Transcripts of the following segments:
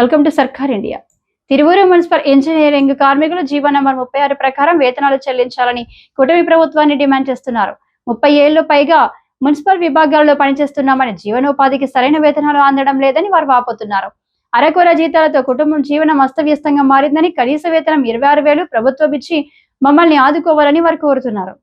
Welcome to Sarkar India Tiruvuru municipal engineering కార్మికులు GO number ముప్పై ఆరు ప్రకారం వేతనాలు చెల్లించాలని కూటమి ప్రభుత్వాన్ని డిమాండ్ చేస్తున్నారు. ముప్పై ఏళ్ళు పైగా మున్సిపల్ విభాగాల్లో పనిచేస్తున్నామని జీవనోపాధికి సరైన వేతనాలు అందడం లేదని వారు వాపోతున్నారు. అరకొర జీతాలతో కుటుంబం జీవనం అస్తవ్యస్తంగా మారిందని కనీస వేతనం ఇరవై ఆరు వేలు ప్రభుత్వం ఇచ్చి మమ్మల్ని ఆదుకోవాలని వారు కోరుతున్నారు.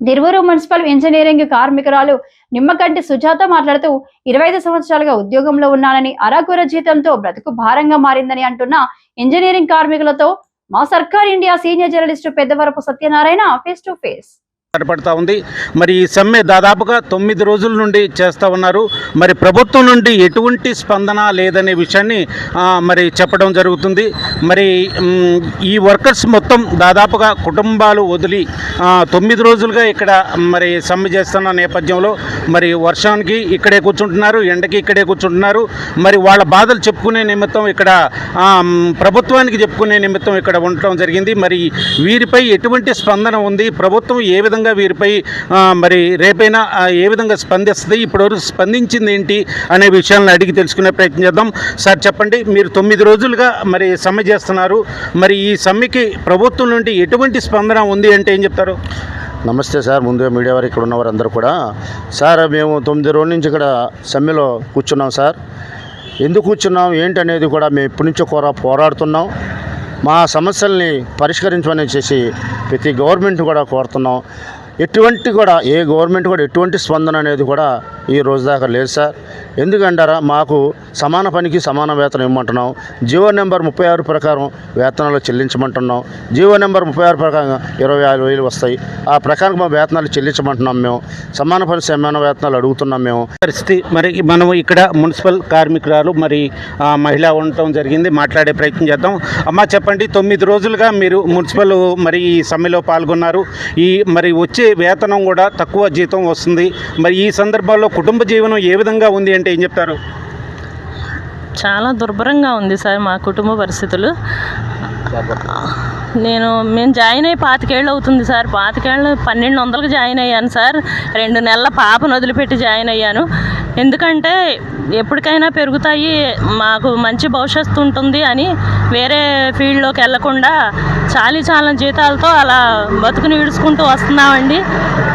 దిర్వూరు మున్సిపల్ ఇంజనీరింగ్ కార్మికురాలు నిమ్మకంటి సుజాత మాట్లాడుతూ ఇరవై ఐదు సంవత్సరాలుగా ఉద్యోగంలో ఉన్నానని అరాకుర జీతంతో బ్రతుకు భారంగా మారిందని అంటున్న ఇంజనీరింగ్ కార్మికులతో మా Sarkar India senior journalist Peddavarapu Satyanarayana face to face కనపడతా ఉంది. మరి ఈ సమ్మె దాదాపుగా తొమ్మిది రోజుల నుండి చేస్తూ ఉన్నారు. మరి ప్రభుత్వం నుండి ఎటువంటి స్పందన లేదనే విషయాన్ని మరి చెప్పడం జరుగుతుంది. మరి ఈ వర్కర్స్ మొత్తం దాదాపుగా కుటుంబాలు వదిలి తొమ్మిది రోజులుగా ఇక్కడ మరి సమ్మె చేస్తున్న నేపథ్యంలో మరి వర్షానికి ఇక్కడే కూర్చుంటున్నారు ఎండకి ఇక్కడే కూర్చుంటున్నారు. మరి వాళ్ళ బాధలు చెప్పుకునే నిమిత్తం ఇక్కడ ప్రభుత్వానికి చెప్పుకునే నిమిత్తం ఇక్కడ ఉండటం జరిగింది. మరి వీరిపై ఎటువంటి స్పందన ఉంది? ప్రభుత్వం ఏ విధంగా వీరిపై మరి రేపైనా ఏ విధంగా స్పందిస్తుంది ఇప్పటివరకు స్పందించింది ఏంటి అనే విషయాలను అడిగి తెలుసుకునే ప్రయత్నం చేద్దాం. సార్ చెప్పండి మీరు తొమ్మిది రోజులుగా మరి సమ్మె చేస్తున్నారు. మరి ఈ సమ్మెకి ప్రభుత్వం నుండి ఎటువంటి స్పందన ఉంది అంటే ఏం చెప్తారు? నమస్తే సార్ ముందుగా మీడియా వారు ఇక్కడ ఉన్నవారు అందరూ కూడా. సార్ మేము తొమ్మిది రోజుల నుంచి ఇక్కడ సమ్మెలో కూర్చున్నాం సార్. ఎందుకు కూర్చున్నాం ఏంటనేది కూడా మేము ఇప్పటి నుంచో పోరాడుతున్నాం. మా సమస్యల్ని పరిష్కరించమని చేసి ప్రతి గవర్నమెంట్ కూడా కోరుతున్నాం. ఎటువంటి కూడా ఏ గవర్నమెంట్ కూడా ఎటువంటి స్పందన అనేది కూడా ఈ రోజు దాకా లేదు సార్. ఎందుకంటారా మాకు సమాన పనికి సమాన వేతనం ఇవ్వమంటున్నాం. జీవో నెంబర్ ముప్పై ఆరు ప్రకారం వేతనాలు చెల్లించమంటున్నాం. జీవో నెంబర్ ముప్పై ఆరు ప్రకారం ఇరవై ఆరు వేలు వస్తాయి. ఆ ప్రకారం మా వేతనాలు చెల్లించమంటున్నాం మేము. సమాన పని సమాన వేతనాలు అడుగుతున్నాం మేము. పరిస్థితి మరి మనం ఇక్కడ మున్సిపల్ కార్మికురాలు మరి మహిళ ఉండటం జరిగింది. మాట్లాడే ప్రయత్నం చేద్దాం. అమ్మ చెప్పండి తొమ్మిది రోజులుగా మీరు మున్సిపల్ మరి ఈ సమ్మెలో పాల్గొన్నారు. ఈ మరి వచ్చే వేతనం కూడా తక్కువ జీతం వస్తుంది. మరి ఈ సందర్భాల్లో కుటుంబ జీవనం ఏ విధంగా ఉంది అంటే ఏం చెప్తారు? చాలా దుర్భరంగా ఉంది సార్ మా కుటుంబ పరిస్థితులు. నేను మేము జాయిన్ అయ్యి పాతికేళ్ళు అవుతుంది సార్. పాతికేళ్ళు పన్నెండు వందలకు జాయిన్ అయ్యాను సార్. రెండు నెలల పాపను వదిలిపెట్టి జాయిన్ అయ్యాను. ఎందుకంటే ఎప్పటికైనా పెరుగుతాయి మాకు మంచి భవిష్యత్తు ఉంటుంది అని వేరే ఫీల్డ్లోకి వెళ్ళకుండా చాలీ చాలని జీతాలతో అలా బతుకుని విడుచుకుంటూ వస్తున్నామండి.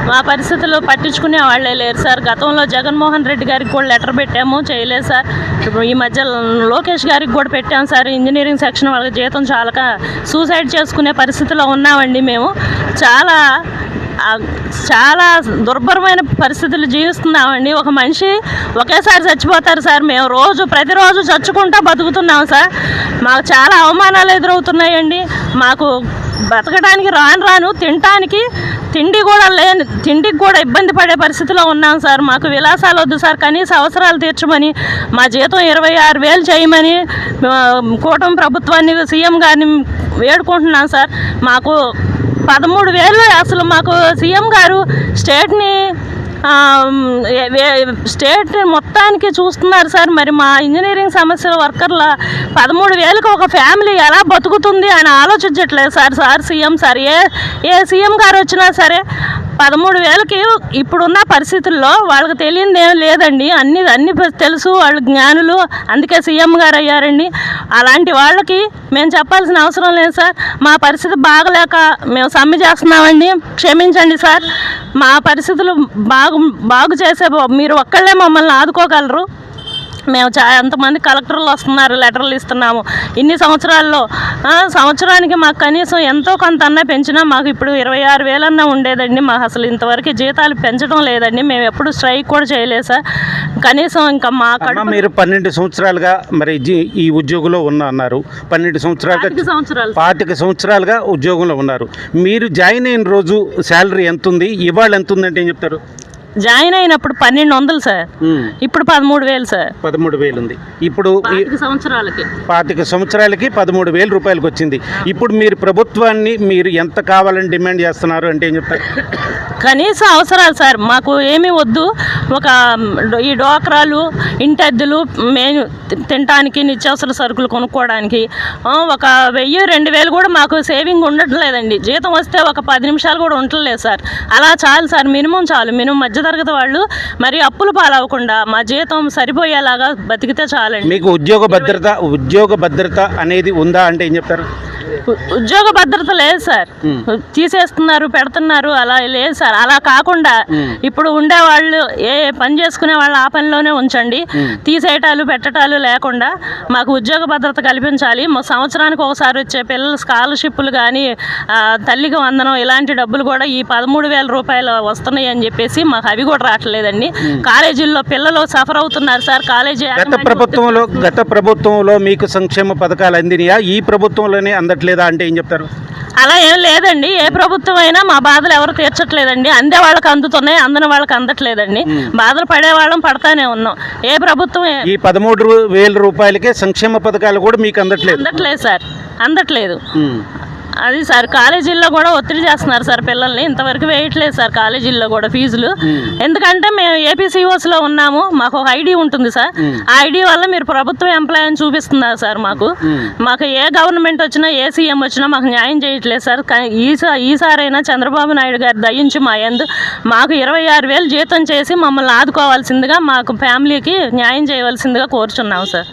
మా పరిస్థితులు పట్టించుకునే వాళ్ళే లేరు సార్. గతంలో జగన్మోహన్ రెడ్డి గారికి కూడా లెటర్ పెట్టాము చేయలేదు సార్. ఇప్పుడు ఈ మధ్య లోకేష్ గారికి కూడా పెట్టాము సార్. ఇంజనీరింగ్ సెక్షన్ వాళ్ళకి జీతం చాలక సూసైడ్ చేసుకునే పరిస్థితిలో ఉన్నామండి మేము. చాలా చాలా దుర్భరమైన పరిస్థితులు జీవిస్తున్నామండి. ఒక మనిషి ఒకేసారి చచ్చిపోతారు సార్. మేము రోజు ప్రతిరోజు చచ్చుకుంటా బతుకుతున్నాం సార్. మాకు చాలా అవమానాలు ఎదురవుతున్నాయండి. మాకు బతకడానికి రాను రాను తినటానికి తిండి కూడా లేని తిండికి కూడా ఇబ్బంది పడే పరిస్థితిలో ఉన్నాం సార్. మాకు విలాసాలు వద్దు సార్. కనీస అవసరాలు తీర్చమని మా జీతం ఇరవై ఆరు వేలు చేయమని కూటమి ప్రభుత్వాన్ని సీఎం గారిని వేడుకుంటున్నాం సార్. మాకు పదమూడు వేలు అసలు మాకు సీఎం గారు స్టేట్ని స్టేట్ మొత్తానికి చూస్తున్నారు సార్. మరి మా ఇంజనీరింగ్ సమస్యల వర్కర్ల పదమూడు వేలకు ఒక ఫ్యామిలీ ఎలా బతుకుతుంది అని ఆలోచించట్లేదు సార్ సార్ సీఎం సార్. ఏ ఏ సీఎం గారు వచ్చినా సరే పదమూడు వేలకి ఇప్పుడున్న పరిస్థితుల్లో వాళ్ళకి తెలియదు ఏం లేదండి. అన్ని అన్ని తెలుసు వాళ్ళు జ్ఞానులు. అందుకే సీఎం గారు అయ్యారండి. అలాంటి వాళ్ళకి మేము చెప్పాల్సిన అవసరం లేదు సార్. మా పరిస్థితి బాగలేక మేము సమ్మె చేస్తున్నామండి. క్షమించండి సార్. మా పరిస్థితులు బాగు బాగు చేసే మీరు ఒక్కళ్ళే మమ్మల్ని ఆదుకోగలరు. మేము చా ఎంతమంది కలెక్టర్లు వస్తున్నారు లెటర్లు ఇస్తున్నాము. ఇన్ని సంవత్సరాల్లో సంవత్సరానికి మాకు కనీసం ఎంతో కొంత అన్నా పెంచినా మాకు ఇప్పుడు ఇరవై ఆరు వేలన్నా ఉండేదండి. మాకు అసలు ఇంతవరకు జీతాలు పెంచడం లేదండి. మేము ఎప్పుడు స్ట్రైక్ కూడా చేయలేదు సార్. కనీసం ఇంకా మా మీరు పన్నెండు సంవత్సరాలుగా మరి ఈ ఉద్యోగంలో ఉన్న అన్నారు. పన్నెండు సంవత్సరాలుగా పాతిక సంవత్సరాలు పాతిక సంవత్సరాలుగా ఉద్యోగంలో ఉన్నారు. మీరు జాయిన్ అయిన రోజు శాలరీ ఎంత ఉంది ఇవాళ ఎంత ఉందంటే ఏం చెప్తారు? జాయిన్ అయినప్పుడు పన్నెండు వందలు సార్. ఇప్పుడు పదమూడు వేలు సార్. పదమూడు వేలు ఉంది. ఇప్పుడు సంవత్సరాలకి. పాతిక సంవత్సరాలకి పదమూడు వేల రూపాయలకు వచ్చింది. ఇప్పుడు మీరు ప్రభుత్వాన్ని మీరు ఎంత కావాలని డిమాండ్ చేస్తున్నారు అంటే ఏం చెప్తారు? కనీస అవసరాలు సార్. మాకు ఏమీ వద్దు. ఒక ఈ డోక్రాలు ఇంటద్దెలు మేము తి- తినటానికి నిత్యావసర సరుకులు కొనుక్కోవడానికి ఒక వెయ్యి రెండు వేలు కూడా మాకు సేవింగ్ ఉండట్లేదండి. జీతం వస్తే ఒక పది నిమిషాలు కూడా ఉండట్లేదు సార్. అలా చాలు సార్. మినిమం చాలు. మినిమం మధ్యతరగతి వాళ్ళు మరి అప్పులు పాలవకుండా మా జీతం సరిపోయేలాగా బతికితే చాలండి. మీకు ఉద్యోగ భద్రత ఉద్యోగ భద్రత అనేది ఉందా అంటే ఏం చెప్తారు? ఉద్యోగ భద్రత లేదు సార్. తీసేస్తున్నారు పెడుతున్నారు అలా లేదు సార్. అలా కాకుండా ఇప్పుడు ఉండే వాళ్ళు ఏ పని చేసుకునే వాళ్ళు ఆ పనిలోనే ఉంచండి. తీసేయటాలు పెట్టటాలు లేకుండా మాకు ఉద్యోగ భద్రత కల్పించాలి. మా సంవత్సరానికి ఒకసారి వచ్చే పిల్లల స్కాలర్షిప్లు కానీ తల్లికి వందనం ఇలాంటి డబ్బులు కూడా ఈ పదమూడు వేల రూపాయలు వస్తున్నాయి అని చెప్పేసి మాకు అవి కూడా రావట్లేదండి. కాలేజీల్లో పిల్లలు సఫర్ అవుతున్నారు సార్. కాలేజీ గత ప్రభుత్వంలో గత ప్రభుత్వంలో మీకు సంక్షేమ పథకాలు అందినాయా? ఈ ప్రభుత్వంలోనే అందట్లేదా అంటే ఏం చెప్తారు? అలా ఏం లేదండి. ఏ ప్రభుత్వం అయినా మా బాధలు ఎవరు తీర్చట్లేదండి. అందే వాళ్ళకి అందుతున్నాయి అందని వాళ్ళకి అందట్లేదండి. బాధలు పడే వాళ్ళం పడతానే ఉన్నాం. ఏ ప్రభుత్వం ఈ పదమూడు వేల రూపాయలకే సంక్షేమ పథకాలు కూడా మీకు అందట్లేదు? అందట్లేదు సార్. అందట్లేదు. అది సార్ కాలేజీల్లో కూడా ఒత్తిడి చేస్తున్నారు సార్ పిల్లల్ని. ఇంతవరకు వేయట్లేదు సార్ కాలేజీల్లో కూడా ఫీజులు. ఎందుకంటే మేము ఏపీసీఓస్లో ఉన్నాము. మాకు ఒక ఐడి ఉంటుంది సార్. ఆ ఐడి వల్ల మీరు ప్రభుత్వ ఎంప్లాయ్ అని చూపిస్తున్నారు సార్ మాకు. మాకు ఏ గవర్నమెంట్ వచ్చినా ఏ సీఎం వచ్చినా మాకు న్యాయం చేయట్లేదు సార్. ఈసారి ఈసారైనా చంద్రబాబు నాయుడు గారు దయించి మా ఎందు మాకు ఇరవై ఆరు వేలు జీతం చేసి మమ్మల్ని ఆదుకోవాల్సిందిగా మాకు ఫ్యామిలీకి న్యాయం చేయవలసిందిగా కోరుచున్నాము సార్.